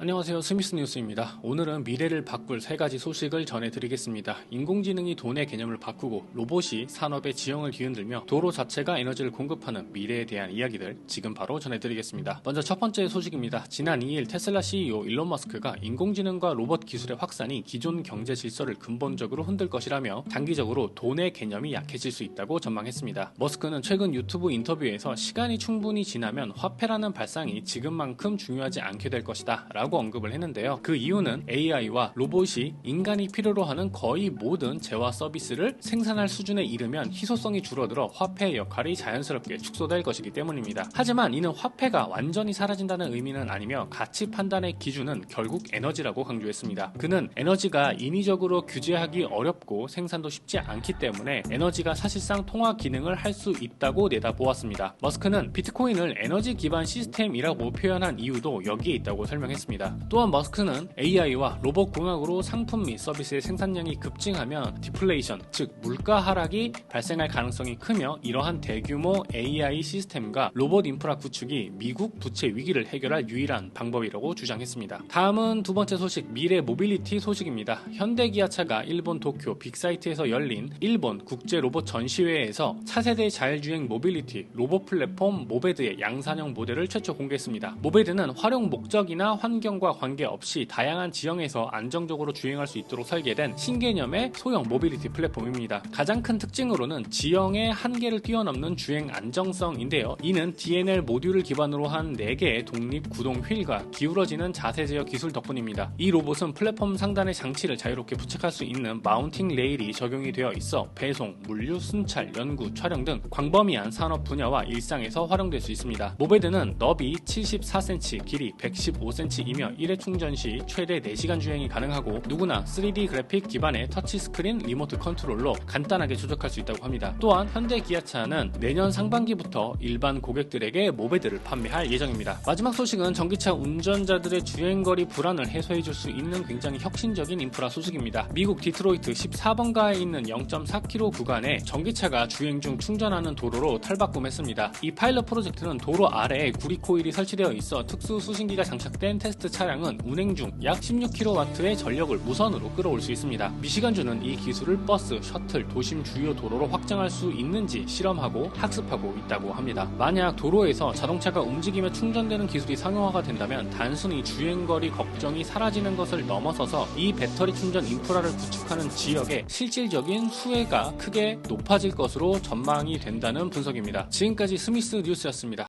안녕하세요. 스미스 뉴스입니다. 오늘은 미래를 바꿀 세 가지 소식을 전해드리겠습니다. 인공지능이 돈의 개념을 바꾸고 로봇이 산업의 지형을 뒤흔들며 도로 자체가 에너지를 공급하는 미래에 대한 이야기들 지금 바로 전해드리겠습니다. 먼저 첫 번째 소식입니다. 지난 2일 테슬라 CEO 일론 머스크가 인공지능과 로봇 기술의 확산이 기존 경제 질서를 근본적으로 흔들 것이라며 장기적으로 돈의 개념이 약해질 수 있다고 전망했습니다. 머스크는 최근 유튜브 인터뷰에서 시간이 충분히 지나면 화폐라는 발상이 지금만큼 중요하지 않게 될 것이다 라고 언급을 했는데요. 그 이유는 AI와 로봇이 인간이 필요로 하는 거의 모든 재화 서비스를 생산할 수준에 이르면 희소성이 줄어들어 화폐의 역할이 자연스럽게 축소될 것이기 때문입니다. 하지만 이는 화폐가 완전히 사라진다는 의미는 아니며 가치 판단의 기준은 결국 에너지라고 강조했습니다. 그는 에너지가 인위적으로 규제하기 어렵고 생산도 쉽지 않기 때문에 에너지가 사실상 통화 기능을 할 수 있다고 내다보았습니다. 머스크는 비트코인을 에너지 기반 시스템이라고 표현한 이유도 여기에 있다고 설명했습니다. 또한 머스크는 AI와 로봇 공학으로 상품 및 서비스의 생산량이 급증하면 디플레이션, 즉 물가 하락이 발생할 가능성이 크며 이러한 대규모 AI 시스템과 로봇 인프라 구축이 미국 부채 위기를 해결할 유일한 방법이라고 주장했습니다. 다음은 두 번째 소식, 미래 모빌리티 소식입니다. 현대기아차가 일본 도쿄 빅사이트에서 열린 일본 국제 로봇 전시회에서 차세대 자율주행 모빌리티 로봇 플랫폼 모베드의 양산형 모델을 최초 공개했습니다. 모베드는 활용 목적이나 환경 과 관계없이 다양한 지형에서 안정적으로 주행할 수 있도록 설계된 신개념의 소형 모빌리티 플랫폼입니다. 가장 큰 특징으로는 지형의 한계를 뛰어넘는 주행 안정성인데요. 이는 DNL 모듈을 기반으로 한 4개의 독립 구동 휠과 기울어지는 자세 제어 기술 덕분입니다. 이 로봇은 플랫폼 상단의 장치를 자유롭게 부착할 수 있는 마운팅 레일이 적용이 되어 있어 배송, 물류, 순찰, 연구, 촬영 등 광범위한 산업 분야와 일상에서 활용될 수 있습니다. 모베드는 너비 74cm, 길이 115cm 이며 1회 충전 시 최대 4시간 주행이 가능하고 누구나 3D 그래픽 기반의 터치스크린 리모트 컨트롤로 간단하게 조작할 수 있다고 합니다. 또한 현대 기아차는 내년 상반기부터 일반 고객들에게 모베드를 판매할 예정입니다. 마지막 소식은 전기차 운전자들의 주행거리 불안을 해소해줄 수 있는 굉장히 혁신적인 인프라 소식입니다. 미국 디트로이트 14번가에 있는 0.4km 구간에 전기차가 주행 중 충전하는 도로로 탈바꿈했습니다. 이 파일럿 프로젝트는 도로 아래에 구리 코일이 설치되어 있어 특수 수신기가 장착된 테스트 차량은 운행 중 약 16kW의 전력을 무선으로 끌어올 수 있습니다. 미시간주는 이 기술을 버스, 셔틀, 도심 주요 도로로 확장할 수 있는지 실험하고 학습하고 있다고 합니다. 만약 도로에서 자동차가 움직이며 충전되는 기술이 상용화가 된다면 단순히 주행거리 걱정이 사라지는 것을 넘어서서 이 배터리 충전 인프라를 구축하는 지역의 실질적인 수혜가 크게 높아질 것으로 전망이 된다는 분석입니다. 지금까지 스미스 뉴스였습니다.